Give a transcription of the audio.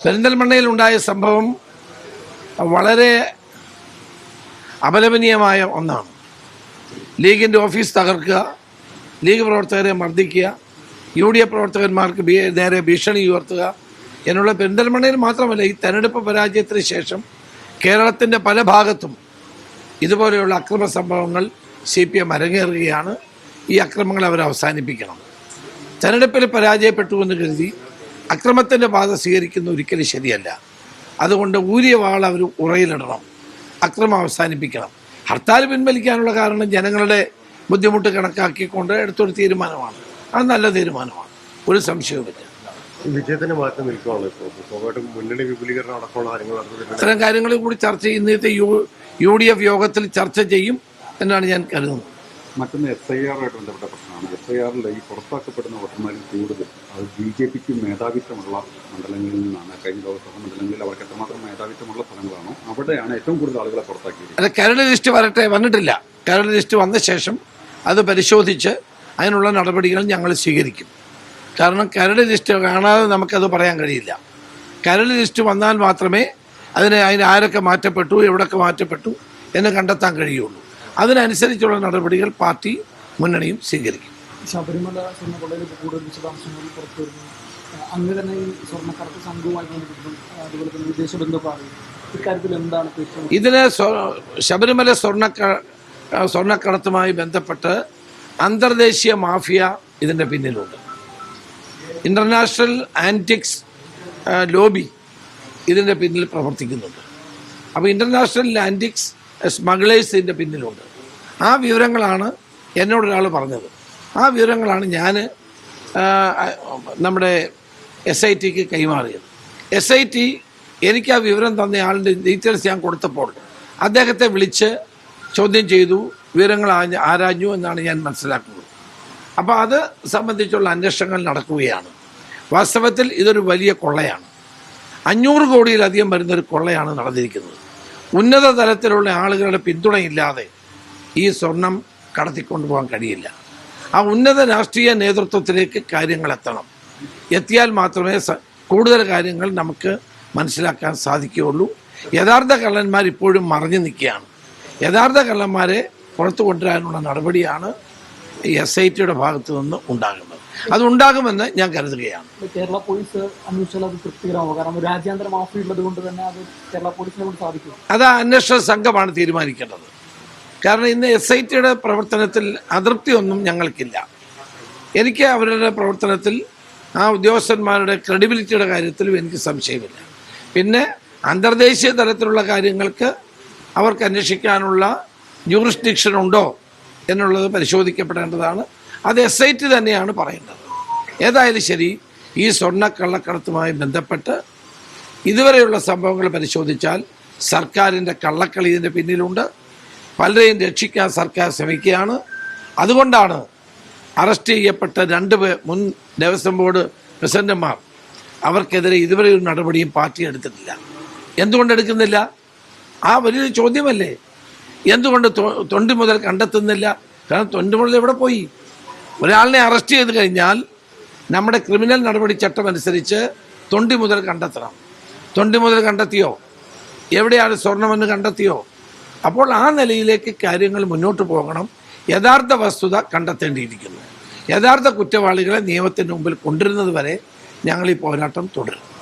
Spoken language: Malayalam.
പെരിന്തൽമണ്ണയിൽ ഉണ്ടായ സംഭവം വളരെ അപലപനീയമായ ഒന്നാണ്. ലീഗിന്റെ ഓഫീസ് തകർക്കുക ലീഗ് പ്രവർത്തകരെ മർദ്ദിക്കുക യു ഡി എഫ് പ്രവർത്തകന്മാർക്ക് നേരെ ഭീഷണി ഉയർത്തുക എന്നുള്ള പെരിന്തൽമണ്ണയിൽ മാത്രമല്ല ഈ തെരഞ്ഞെടുപ്പ് പരാജയത്തിന് ശേഷം കേരളത്തിന്റെ പല ഭാഗത്തും ഇതുപോലെയുള്ള അക്രമ സംഭവങ്ങൾ സി പി എം അരങ്ങേറുകയാണ്. ഈ അക്രമങ്ങൾ അവർ അവസാനിപ്പിക്കണം. തെരഞ്ഞെടുപ്പിൽ പരാജയപ്പെട്ടു എന്ന് കരുതി അക്രമത്തിന്റെ പാത സ്വീകരിക്കുന്ന ഒരിക്കലും ശരിയല്ല. അതുകൊണ്ട് ഊരിയ വാൾ അവർ ഉറയിലിടണം. അക്രമം അവസാനിപ്പിക്കണം. ഹർത്താൽ പിൻവലിക്കാനുള്ള കാരണം ജനങ്ങളുടെ ബുദ്ധിമുട്ട് കണക്കാക്കിക്കൊണ്ട് എടുത്തൊരു തീരുമാനമാണ്. അത് നല്ല തീരുമാനമാണ്. ഒരു സംശയവുമില്ല. വിജയത്തിന്റെ മാറ്റം നിൽക്കുകയാണ് ഇപ്പോൾ. സ്വാഭാവികമായിട്ടും മുന്നണി വിപുലീകരണം അടക്കമുള്ള കാര്യങ്ങൾ കൂടി ചർച്ച ഇന്നത്തെ യു യു ഡി എഫ് യോഗത്തിൽ ചർച്ച ചെയ്യും എന്നാണ് ഞാൻ കരുതുന്നത്. മറ്റൊന്ന് എസ് ഐ ആറുമായിട്ട് ബന്ധപ്പെട്ട പ്രശ്നമാണ്. എസ് ഐ ആറിൽ ഈ പുറത്താക്കപ്പെടുന്ന വോട്ടർമാരിൽ കൂടുതൽ അത് ബി ജെ പിക്ക് മേധാവിത്വമുള്ള മണ്ഡലങ്ങളിൽ നിന്നാണ്. കഴിഞ്ഞ ലോകസഭാ മണ്ഡലങ്ങളിൽ അവർക്ക് എത്രമാത്രം മേധാവിത്വമുള്ള സ്ഥലങ്ങളാണോ അവിടെയാണ് ഏറ്റവും കൂടുതൽ ആളുകളെ പുറത്താക്കിയത് അത് കരട് ലിസ്റ്റ് വരട്ടെ വന്നിട്ടില്ല. കരട് ലിസ്റ്റ് വന്ന ശേഷം അത് പരിശോധിച്ച് അതിനുള്ള നടപടികൾ ഞങ്ങൾ സ്വീകരിക്കും. കാരണം കരട് ലിസ്റ്റ് കാണാതെ നമുക്കത് പറയാൻ കഴിയില്ല. കരട് ലിസ്റ്റ് വന്നാൽ മാത്രമേ അതിനെ അതിന് ആരൊക്കെ മാറ്റപ്പെട്ടു എവിടൊക്കെ മാറ്റപ്പെട്ടു എന്ന് കണ്ടെത്താൻ കഴിയുള്ളൂ. അതിനനുസരിച്ചുള്ള നടപടികൾ പാർട്ടി മുന്നണിയും സ്വീകരിക്കും. ശബരിമല സ്വർണക്കൊള്ളയിൽ ഇപ്പോൾ കൂടുതൽ വിശദാംശങ്ങൾ പുറത്തു വരുന്നു ഏഹ് അങ്ങ് തന്നെ ഈ സ്വർണക്കടത്ത് സംഘവുമായി ബന്ധപ്പെട്ടും അതുപോലെ തന്നെ വിദേശ ബന്ധപ്പാടും ഇക്കാര്യത്തിൽ എന്താണ് ഇതിന് ശബരിമല സ്വർണക്ക സ്വർണക്കടത്തുമായി ബന്ധപ്പെട്ട് അന്തർദേശീയ മാഫിയ ഇതിന്റെ പിന്നിലുണ്ട്. ഇന്റർനാഷണൽ ആന്റിക്സ് ലോബി ഇതിന്റെ പിന്നിൽ പ്രവർത്തിക്കുന്നുണ്ട്. അപ്പോൾ ഇന്റർനാഷണൽ ആന്റിക്സ് സ്മഗ്ലേഴ്സ് ഇതിന്റെ പിന്നിലുണ്ട്. ആ വിവരങ്ങളാണ് എന്നോടൊരാൾ പറഞ്ഞത്. ആ വിവരങ്ങളാണ് ഞാൻ നമ്മുടെ എസ് ഐ ടിക്ക് കൈമാറിയത്. എസ് ഐ ടി എനിക്ക് ആ വിവരം തന്ന ആളിന്റെ ഡീറ്റെയിൽസ് ഞാൻ കൊടുത്തപ്പോൾ അദ്ദേഹത്തെ വിളിച്ച് ചോദ്യം ചെയ്തു വിവരങ്ങൾ ആരാഞ്ഞു എന്നാണ് ഞാൻ മനസ്സിലാക്കുന്നത്. അപ്പോൾ അത് സംബന്ധിച്ചുള്ള അന്വേഷണങ്ങൾ നടക്കുകയാണ്. വാസ്തവത്തിൽ ഇതൊരു വലിയ കൊള്ളയാണ്. അഞ്ഞൂറ് കോടിയിലധികം വരുന്നൊരു കൊള്ളയാണ് നടന്നിരിക്കുന്നത്. ഉന്നത തലത്തിലുള്ള ആളുകളുടെ പിന്തുണയില്ലാതെ ഈ സ്വർണം കടത്തിക്കൊണ്ടുപോകാൻ കഴിയില്ല. ആ ഉന്നത രാഷ്ട്രീയ നേതൃത്വത്തിലേക്ക് കാര്യങ്ങൾ എത്തണം. എത്തിയാൽ മാത്രമേ കൂടുതൽ കാര്യങ്ങൾ നമുക്ക് മനസ്സിലാക്കാൻ സാധിക്കുകയുള്ളൂ. യഥാർത്ഥ കള്ളന്മാർ ഇപ്പോഴും മറിഞ്ഞു നിൽക്കുകയാണ്. യഥാർത്ഥ കള്ളന്മാരെ പുറത്തു കൊണ്ടുവരാനുള്ള നടപടിയാണ് എസ് ഐ ടിയുടെ ഭാഗത്തു നിന്ന് ഉണ്ടാകുന്നത്. അതുണ്ടാകുമെന്ന് ഞാൻ കരുതുകയാണ്. കേരള പോലീസ് അന്വേഷിച്ചാൽ അത് തൃപ്തികരമാവും. കാരണം രാജ്യാന്തര മാഫി ഉള്ളത് കൊണ്ട് തന്നെ അത് കേരള പോലീസിനെ കൊണ്ട് സാധിക്കും. അത് അന്വേഷണ സംഘമാണ് തീരുമാനിക്കേണ്ടത്. കാരണം ഇന്ന് എസ് ഐ ടിയുടെ പ്രവർത്തനത്തിൽ അതൃപ്തിയൊന്നും ഞങ്ങൾക്കില്ല. എനിക്ക് അവരുടെ പ്രവർത്തനത്തിൽ ആ ഉദ്യോഗസ്ഥന്മാരുടെ ക്രെഡിബിലിറ്റിയുടെ കാര്യത്തിലും എനിക്ക് സംശയമില്ല. പിന്നെ അന്തർദേശീയ തലത്തിലുള്ള കാര്യങ്ങൾക്ക് അവർക്ക് അന്വേഷിക്കാനുള്ള ജൂറിസ്ഡിക്ഷൻ ഉണ്ടോ എന്നുള്ളത് പരിശോധിക്കപ്പെടേണ്ടതാണ്. അത് എസ് ഐ ടി തന്നെയാണ് പറയേണ്ടത് ഏതായാലും ശരി ഈ സ്വർണക്കള്ളക്കടത്തുമായി ബന്ധപ്പെട്ട് ഇതുവരെയുള്ള സംഭവങ്ങൾ പരിശോധിച്ചാൽ സർക്കാരിന്റെ കള്ളക്കളി ഇതിന്റെ പിന്നിലുണ്ട്. പലരെയും രക്ഷിക്കാൻ സർക്കാർ ശ്രമിക്കുകയാണ്. അതുകൊണ്ടാണ് അറസ്റ്റ് ചെയ്യപ്പെട്ട രണ്ട് മുൻ ദേവസ്വം ബോർഡ് പ്രസിഡന്റുമാർ അവർക്കെതിരെ ഇതുവരെ ഒരു നടപടിയും പാർട്ടി എടുത്തിട്ടില്ല. എന്തുകൊണ്ട് എടുക്കുന്നില്ല? ആ വലിയൊരു ചോദ്യമല്ലേ. എന്തുകൊണ്ട് തൊണ്ടി മുതൽ കണ്ടെത്തുന്നില്ല? കാരണം തൊണ്ടി മുതൽ എവിടെ പോയി? ഒരാളിനെ അറസ്റ്റ് ചെയ്ത് കഴിഞ്ഞാൽ നമ്മുടെ ക്രിമിനൽ നടപടി ചട്ടം അനുസരിച്ച് തൊണ്ടി മുതൽ കണ്ടെത്തണം. തൊണ്ടി മുതൽ കണ്ടെത്തിയോ? എവിടെയാണ് സ്വർണമെന്ന് കണ്ടെത്തിയോ? അപ്പോൾ ആ നിലയിലേക്ക് കാര്യങ്ങൾ മുന്നോട്ട് പോകണം. യഥാർത്ഥ വസ്തുത കണ്ടെത്തേണ്ടിയിരിക്കുന്നു. യഥാർത്ഥ കുറ്റവാളികളെ നിയമത്തിന് മുമ്പിൽ കൊണ്ടുവരുന്നത് വരെ ഞങ്ങൾ ഈ പോരാട്ടം തുടരും.